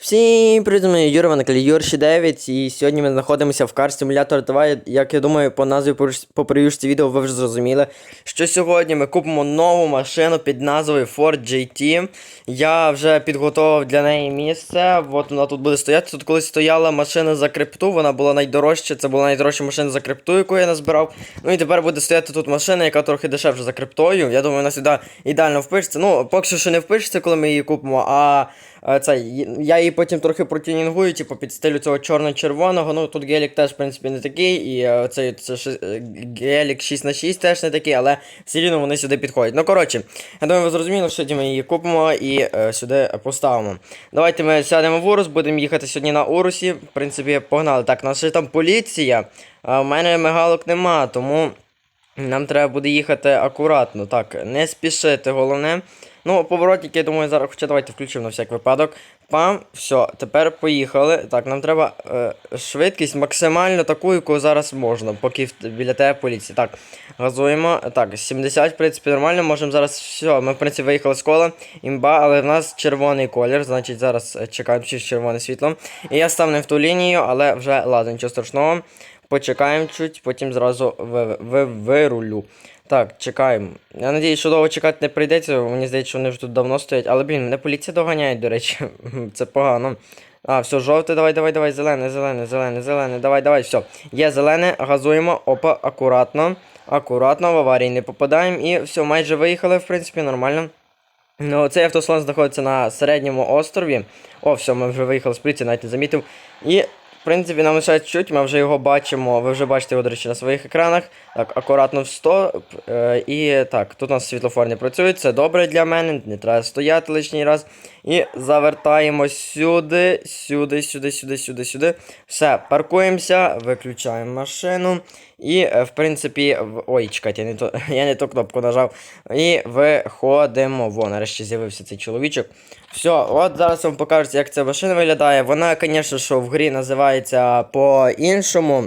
Всім привіт, мене Юра, ви на каналі Юрші 9, і сьогодні ми знаходимося в Car Simulator 2. Як я думаю, по назві по- по прев'юшці відео ви вже зрозуміли, що сьогодні ми купимо нову машину під назвою Ford GT. Я вже підготував для неї місце. От вона тут буде стояти. Тут колись стояла машина за крипту, вона була найдорожча, це була найдорожча машина за крипту, яку я назбирав. Ну і тепер буде стояти тут машина, яка трохи дешевша за криптою. Я думаю, вона сюди ідеально впишеться. Ну, поки що ще не впишеться, коли ми її купимо, а. Е, Це, я її потім трохи протюнінгую, типу, під стилю цього чорно-червоного. Ну тут гелік теж, в принципі, не такий, і е, цей це, е, гелік 6 на 6 теж не такий, але все рівно вони сюди підходять. Ну, коротше, я думаю, ви зрозуміли, сьогодні ми її купимо і е, сюди поставимо. Давайте ми сядемо в Урус, будемо їхати сьогодні на Урусі. В принципі, погнали. Так, ще там поліція, а в мене мигалок нема, тому. Нам треба буде їхати акуратно, так, не спішити, головне. Ну, поворотники, я думаю, зараз, хоча давайте включимо на всяк випадок. Пам, все, тепер поїхали. Так, нам треба е, швидкість максимально таку, яку зараз можна, поки в- біля тебе поліція. Так, газуємо. Так, 70, в принципі, нормально. Можемо зараз все. Ми, в принципі, виїхали з кола. Імба, але в нас червоний колір, значить зараз е, чекаємо чи червоне світло. І я став не в ту лінію, але вже ладно, нічого страшного. Почекаємо чуть, потім зразу ви, ви, вирулю. Так, чекаємо. Я надіюсь, що довго чекати не прийдеться. Мені здається, що вони вже тут давно стоять. Але, блін, мене поліція доганяє, до речі. Це погано. А, все, жовте, давай, давай, давай, зелене, зелене, зелене, зелене, давай, давай, все. Є зелене, газуємо, опа, акуратно. Акуратно, в аварії не попадаємо. І все, майже виїхали, в принципі, нормально. Ну, цей автослон знаходиться на середньому острові. О, все, ми вже виїхали з поліції, навіть не замітив. І, в принципі, нам лише чуть, ми вже його бачимо. Ви вже бачите його, до речі, на своїх екранах. Так, акуратно в стоп. Е, і так, тут у нас світлофор не працює, це добре для мене, не треба стояти лишній раз. І завертаємо сюди, сюди, сюди, сюди, сюди, сюди. Все, паркуємося, виключаємо машину. І, е, в принципі, в... ой, чекайте, я не, ту... я не ту кнопку нажав. І виходимо. Во, нарешті з'явився цей чоловічок. Все, от зараз вам покажуть, як ця машина виглядає. Вона, звісно, що в грі називається по-іншому.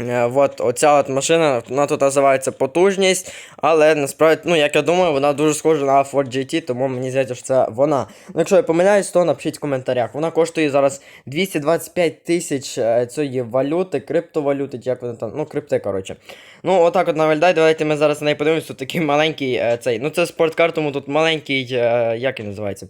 Е, От оця от машина, вона тут називається потужність, але насправді, ну як я думаю, вона дуже схожа на Ford GT, тому мені здається, що це вона. Ну, якщо я помиляюсь, то напишіть в коментарях. Вона коштує зараз 225 тисяч е, цієї валюти, криптовалюти, як вона там, ну, крипти, коротше. Ну, отак от на виглядає, давайте ми зараз на неї подивимося. Тут такий маленький е, цей. Ну, це спорткар, тому тут маленький, як він називається?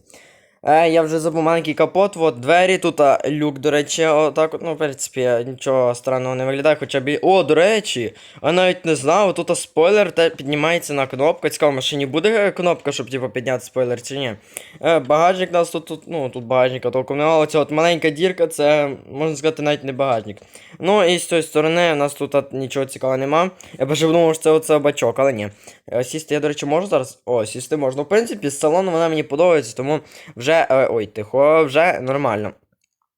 Е, я вже забув маленький капот, от двері, тут а, люк, до речі, отак от, ну, в принципі, нічого странного не виглядає, хоча б. О, до речі, а навіть не знав, тут а, спойлер те піднімається на кнопку. Цікаво, машині буде кнопка, щоб типу, підняти спойлер чи ні. Е, багажник у нас тут, тут, ну, тут багажника толком немає, оця от маленька дірка, це, можна сказати, навіть не багажник. Ну, і з цієї сторони у нас тут а, нічого цікавого нема. Я б думав, що це оце бачок, але ні. Е, Сісти я, до речі, можу зараз? О, сісти можна. В принципі, з салону вона мені подобається, тому вже. Е, ой, тихо, вже нормально.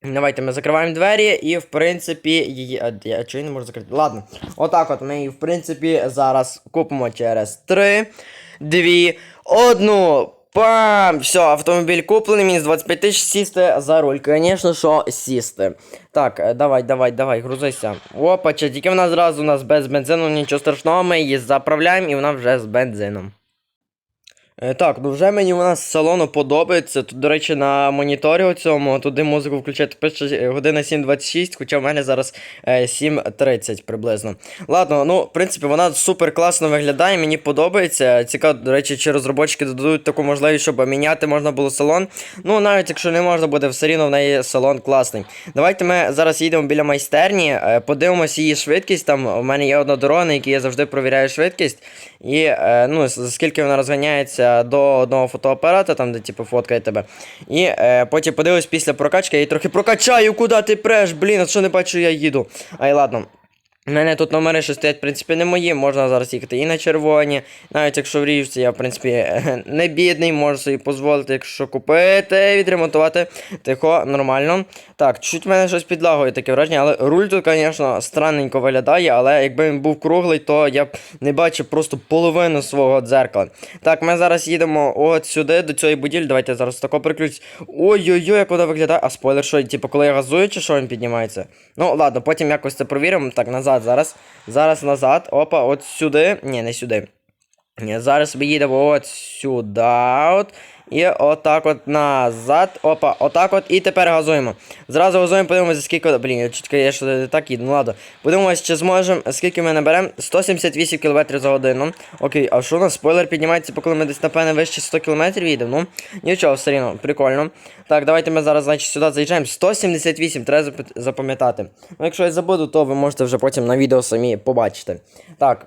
Давайте ми закриваємо двері і, в принципі, її. Я чого не можу закрити? Ладно. Отак от ми її, в принципі, зараз купимо через 3, 2, 1. Пам! Все, автомобіль куплений, мінус 25 тисяч, сісти за руль. Звісно, що сісти. Так, е, давай, давай, давай, грузися. Опа, чи тільки вона зразу у нас без бензину, нічого страшного, ми її заправляємо і вона вже з бензином. Е, Так, ну вже мені вона з салону подобається. Тут, до речі, на моніторі у цьому туди музику включати пише е, година 7.26, хоча в мене зараз е, 7.30 приблизно. Ладно, ну, в принципі, вона супер класно виглядає, мені подобається. Цікаво, до речі, чи розробочки додадуть таку можливість, щоб міняти можна було салон. Ну, навіть якщо не можна буде, все рівно в неї салон класний. Давайте ми зараз їдемо біля майстерні, е, подивимося її швидкість. Там у мене є одна дорога, на якій я завжди провіряю швидкість. І е, ну, скільки вона розганяється до одного фотоапарата, там, де типу фоткає тебе. І е, потім подивлюсь після прокачки, я її трохи прокачаю, куди ти преш, блін, а що не бачу, я їду. Ай, ладно. У мене тут номери, що стоять, в принципі, не мої. Можна зараз їхати і на червоні. Навіть якщо в річці, я, в принципі, не бідний, можу собі дозволити, якщо купити, відремонтувати. Тихо, нормально. Так, чуть в мене щось підлагує таке враження, але руль тут, звісно, странненько виглядає, але якби він був круглий, то я б не бачив просто половину свого дзеркала. Так, ми зараз їдемо от сюди, до цієї будівлі. Давайте зараз тако приключусь. Ой-ой-ой, як вона виглядає. А спойлер, що, типу, коли я газую, чи що він піднімається? Ну, ладно, потім якось це провіримо. Так, назад зараз. Зараз назад. Опа, от сюди. Ні, не сюди. Ні, зараз ми їдемо от сюди. От. І отак от назад. Опа, отак от. І тепер газуємо. Зразу газуємо, подивимося, скільки. Блін, чітко я ще так їду. Ну ладно. Подивимося, чи зможемо, скільки ми наберемо. 178 км за годину. Окей, а що у нас? Спойлер піднімається, поки ми десь, напевне, вище 100 км їдемо. Ну, нічого, все рівно, прикольно. Так, давайте ми зараз, значить, сюди заїжджаємо. 178, треба запам'ятати. Ну, якщо я забуду, то ви можете вже потім на відео самі побачити. Так.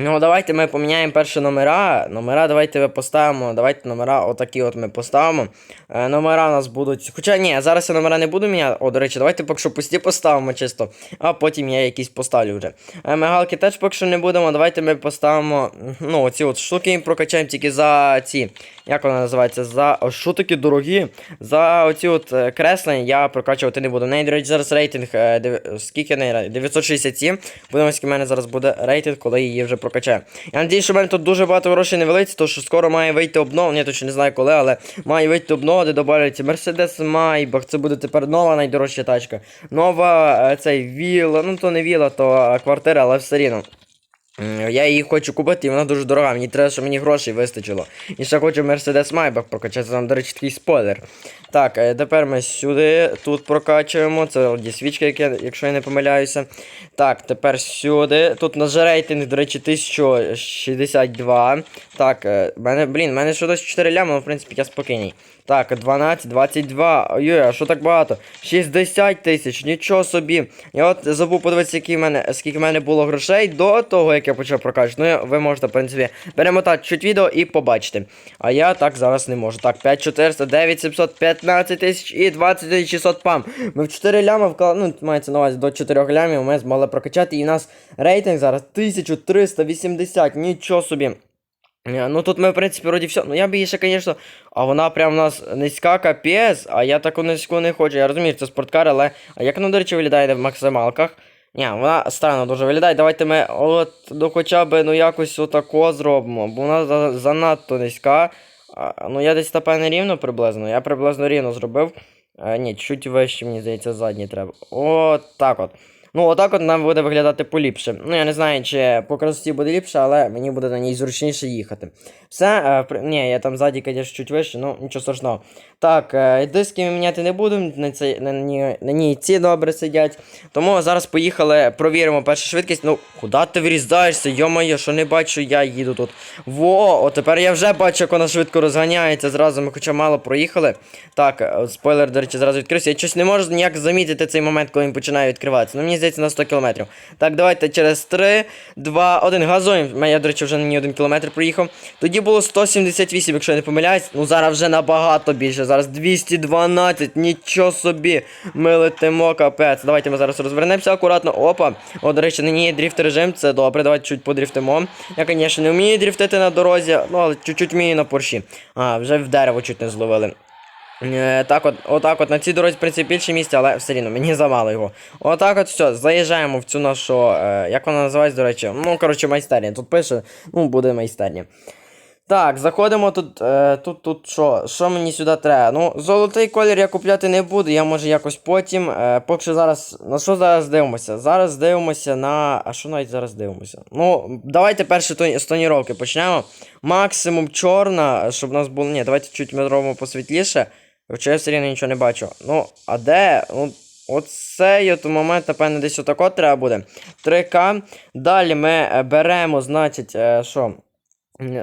Ну, давайте ми поміняємо перші номера. Номера давайте ми поставимо. Давайте номера отакі от ми поставимо. Е, номера у нас будуть. Хоча ні, зараз я номера не буду міняти. О, до речі, давайте поки що пусті поставимо чисто, а потім я якісь поставлю вже. Е, мигалки теж поки що не будемо. Давайте ми поставимо. Ну, оці от штуки їм прокачаємо тільки за ці. Як вона називається? За. Що такі дорогі? За оці от е, креслення я прокачувати не буду. Неї, до речі, зараз рейтинг. е, дев- Скільки неї? 967. Подивимось, який в мене зараз буде рейтинг, коли її вже прокачаю. Я надію, що в мене тут дуже багато грошей не велиться, тому що скоро має вийти обновлення, Я точно не знаю коли, але має вийти обновлення, де додається Mercedes Maybach. Це буде тепер нова найдорожча тачка. Нова е, цей віла. Ну то не віла, то е, квартира, але все рівно. Я її хочу купити, і вона дуже дорога. Мені треба, щоб мені грошей вистачило. І ще хочу Mercedes Maybach прокачати. Там, до речі, такий спойлер. Так, е, тепер ми сюди, тут прокачуємо. Це LD свічка, яке- якщо я не помиляюся. Так, тепер сюди. Тут у нас же рейтинг, до речі, 1062. Так, е, мене, блін, в мене ще досі 4 лями, але в принципі я спокійний. Так, 12, 22. Ой, а що так багато? 60 тисяч, нічого собі. Я от забув подивитися, скільки в мене було грошей до того, як я почав прокачувати. Ну, ви можете, в принципі, перемотати чуть відео і побачити. А я так зараз не можу. Так, 5400, 9700, 15 тисяч і 20 600 пам. Ми в 4 лями вклали, ну, мається на увазі до 4 лямів ми змогли прокачати. І в нас рейтинг зараз 1380, нічого собі. Ну тут ми, в принципі, вроді все. Ну я б її ще, звісно. А вона прям у нас низька капець, а я таку низьку не хочу. Я розумію, це спорткар, але. А як вона, до речі, виглядає в максималках? Ні, вона странно дуже виглядає. Давайте ми от ну хоча б ну якось отако зробимо, бо вона занадто низька. Ну я десь напевне рівно приблизно. Я приблизно рівно зробив. А, ні, чуть вище, мені здається, задній треба. От так от. Ну, отак от нам буде виглядати поліпше. Ну, я не знаю, чи по красоті буде ліпше, але мені буде на ній зручніше їхати. Все, е, при... ні, я там ззаді, звісно, чуть вище, ну нічого страшного. Так, е, диски ми міняти не будемо, на, цей, на, ній, на ній ці добре сидять. Тому зараз поїхали, провіримо першу швидкість. Ну, куди ти врізаєшся? Йо-моє, що не бачу, я їду тут. Во, о, тепер я вже бачу, як вона швидко розганяється. Зразу ми хоча мало проїхали. Так, е, спойлер, до речі, зразу відкрився. Я щось не можу ніяк замітити цей момент, коли він починає відкриватися. Ну, мені здається, на 100 км. Так, давайте через 3, 2, 1, газуємо. Я, до речі, вже на ній 1 км проїхав. Тоді було 178, якщо я не помиляюсь. Ну зараз вже набагато більше. Зараз 212, нічого собі. Ми летимо, капець. Давайте ми зараз розвернемося акуратно. Опа. О, до речі, на ній є дріфт режим, це добре. Давайте чуть подріфтимо. Я, звісно, не вмію дріфтити на дорозі, ну але чуть-чуть вмію на порші. А, вже в дерево чуть не зловили. Е, так от, отак от на цій дорозі, в принципі, більше місця, але все рівно, мені замало його. Отак от все, заїжджаємо в цю нашу. Е, як вона називається, до речі? Ну, коротше, майстерня. Тут пише, ну, буде майстерня. Так, заходимо тут. Е, тут, тут що? Що мені сюди треба? Ну, золотий колір я купляти не буду, я може якось потім. Поки що зараз. На що зараз дивимося? Зараз дивимося на. А що навіть зараз дивимося? Ну, давайте перші тоні- з тоніровки почнемо. Максимум чорна, щоб у нас було. Ні, давайте чуть ми зробимо посвітліше. Хоча я все рівно нічого не бачу. Ну, а де? Ну, Оцей от момент, напевно, десь отако треба буде. 3К. Далі ми е, беремо, значить, е, що?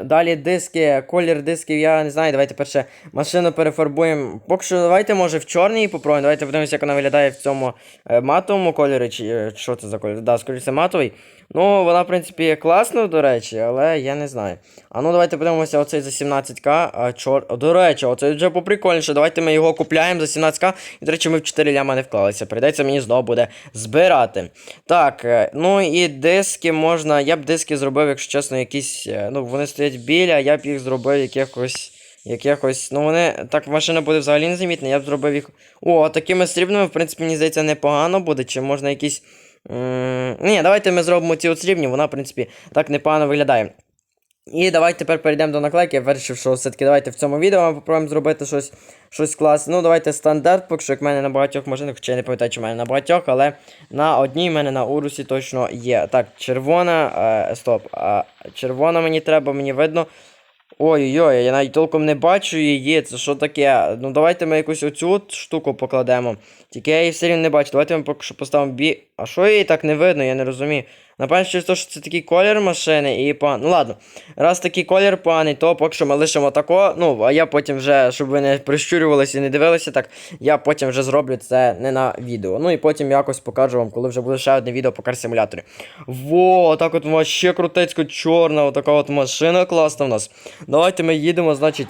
Далі диски, колір дисків, я не знаю, давайте перше машину перефарбуємо. Поки що давайте, може, в чорній попробуємо. Давайте подивимося, як вона виглядає в цьому е, матовому кольорі, чи що це за колір? Да, скоріше матовий. Ну, вона, в принципі, класна, до речі, але я не знаю. А ну давайте подивимося оцей за 17к. А, чор... До речі, оцей вже поприкольніше. Давайте ми його купляємо за 17к. І, до речі, ми в 4 ляма не вклалися. Прийдеться мені знову буде збирати. Так, е, ну і диски можна. Я б диски зробив, якщо чесно, якісь. е, Ну, вони стоять біля, я б їх зробив якихось. Якихось, ну вони так машина буде взагалі незамітна, я б зробив їх. О, такими срібними, в принципі, мені здається, непогано буде. Чи можна якісь. М, Ні, давайте ми зробимо ці от срібні, вона, в принципі, так непогано виглядає. І давайте тепер перейдемо до наклейки. Я вирішив, що все-таки давайте в цьому відео ми попробуємо зробити щось, щось класне. Ну, давайте стандарт, поки що як в мене на багатьох машинах, хоча я не пам'ятаю, чи в мене на багатьох, але на одній в мене на урусі точно є. Так, червона. Е, стоп. А, червона мені треба, мені видно. Ой-ой-ой, я навіть толком не бачу її. Це що таке? Ну давайте ми якусь оцю штуку покладемо. Тільки я її все рівно не бачу. Давайте ми поки що поставимо бі. А що її так не видно, я не розумію. Напевно, через те, що це такий колір машини і пан. Ну ладно. Раз такий колір поганий, то поки що ми лишимо тако. Ну, а я потім вже, щоб ви не прищурювалися і не дивилися так, я потім вже зроблю це не на відео. Ну і потім якось покажу вам, коли вже буде ще одне відео по кар-симуляторі. Во, так от вообще крутецько чорна, отака от машина класна в нас. Давайте ми їдемо, значить.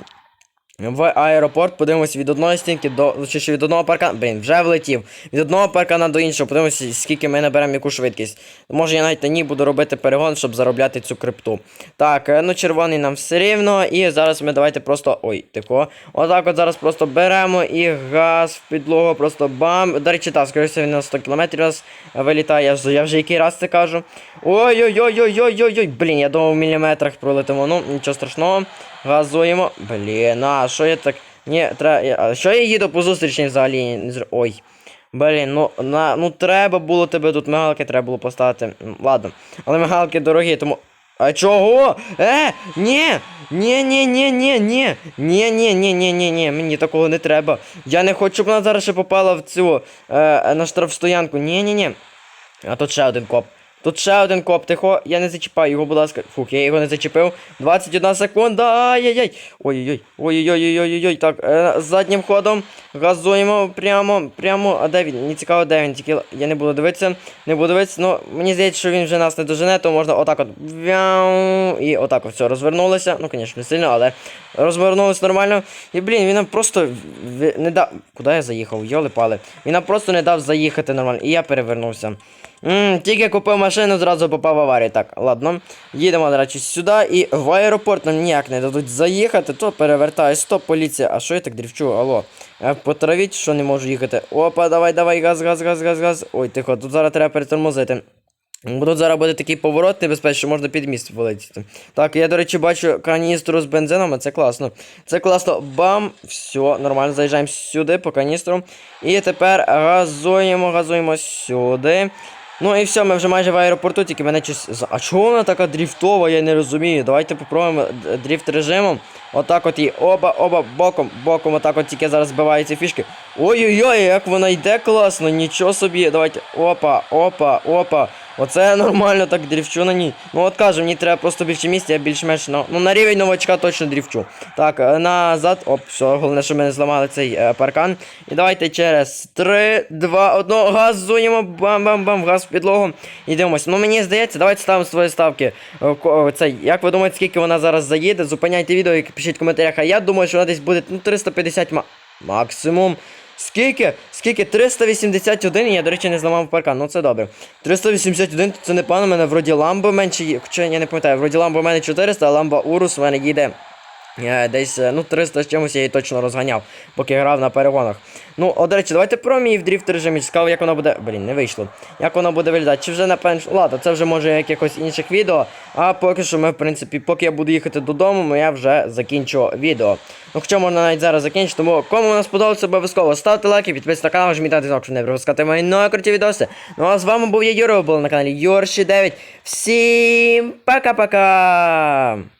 В аеропорт подивимося від одної стінки до. Чи ще від одного паркана. Блін, вже влетів. Від одного паркана до іншого. Подивимося, скільки ми наберемо яку швидкість. Може я навіть на ній буду робити перегон, щоб заробляти цю крипту. Так, е, ну червоний нам все рівно. І зараз ми давайте просто. Ой, тако. Отак от зараз просто беремо і газ в підлогу, просто бам. До речі, так, скоріше він на 100 км раз вилітає. Я вже який раз це кажу. Ой-ой-ой-ой-ой-ой-ой. Блін, я думав в міліметрах пролетимо. Ну, нічого страшного. Газуємо. Блін, а що я так. Ні, треба. А що я їду по зустрічній взагалі? Ой. Блін, ну на ну треба було тебе тут мигалки треба було поставити. Ладно. Але мигалки дорогі, тому. А чого? Е, ні! Ні, ні, ні, ні, ні. Ні, ні, ні, ні, ні, ні, мені такого не треба. Я не хочу, щоб вона зараз ще попала в цю е, на штрафстоянку. Ні, ні, ні. А тут ще один коп. Тут ще один коп, тихо, я не зачіпаю його, будь ласка. Фух, я його не зачепив. 21 секунда. Ай-яй-яй. Ой-ой-ой. Ой-ой-ой-ой-ой-ой. Так, е, заднім ходом. Газуємо прямо, прямо. А де він? Мені цікаво, де він. Тільки я не буду дивитися. Не буду дивитися. Ну, мені здається, що він вже нас не дожене, то можна отак от. Вяу, І отак от все розвернулося. Ну, звісно, не сильно, але розвернулося нормально. І блін, він нам просто не дав. Куди я заїхав? Йоли пали. Він нам просто не дав заїхати нормально. І я перевернувся. Ммм, тільки купив машину, зразу попав в аварію. Так, ладно. Їдемо, до речі, сюди і в аеропорт нам ніяк не дадуть заїхати, то перевертаю. Стоп, поліція. А що я так дрівчу? Алло. Е, По траві, що не можу їхати. Опа, давай, давай, газ, газ, газ, газ, газ. Ой, тихо, тут зараз треба перетормозити. Тут зараз буде такий поворот небезпечний, що можна під міст вилетіти. Так, я, до речі, бачу каністру з бензином, а це класно. Це класно. Бам! Все, нормально, заїжджаємо сюди по каністру. І тепер газуємо, газуємо сюди. Ну і все, ми вже майже в аеропорту, тільки мене щось. А чого вона така дріфтова, я не розумію. Давайте попробуємо дріфт режимом. Отак от і оба, оба, боком, боком, отак от тільки зараз збиваються фішки. Ой-ой-ой, як вона йде класно, нічого собі. Давайте. Опа, опа, опа. Оце нормально так дрівчу на ній. Ну от кажу, мені треба просто більше місця, я більш-менш ну, ну на рівень новачка точно дрівчу. Так, е, назад. Оп, все, головне, що ми не зламали цей е, паркан. І давайте через 3, 2, 1, газуємо, бам-бам-бам, газ в підлогу. І дивимося. Ну мені здається, давайте ставимо свої ставки. Е, ко- е, як ви думаєте, скільки вона зараз заїде? Зупиняйте відео і пишіть в коментарях. А я думаю, що вона десь буде ну, 350 ма- максимум. Скільки? Скільки? 381, я, до речі, не зламав паркан, ну це добре. 381, це не пан, у мене вроді ламбо менше. Хоча я не пам'ятаю, вроді ламбо в мене 400, а ламба Урус в мене їде. Е, Десь е, ну 300 з чимось я її точно розганяв, поки грав на перегонах. Ну, о, до речі, давайте про мій в дріфт режимі. Цікаво, як воно буде. Блін, не вийшло. Як воно буде виглядати? Чи вже напевно. Ладно, це вже може якихось інших відео. А поки що ми, в принципі, поки я буду їхати додому, я вже закінчу відео. Ну, хоча можна навіть зараз закінчити, тому кому воно сподобалося, обов'язково ставте лайки, підписуйтесь на канал, жміть дзвінок, щоб не пропускати мої нові круті відоси. Ну а з вами був я Юра, ви були на каналі Юрші 9. Всім пока-пока!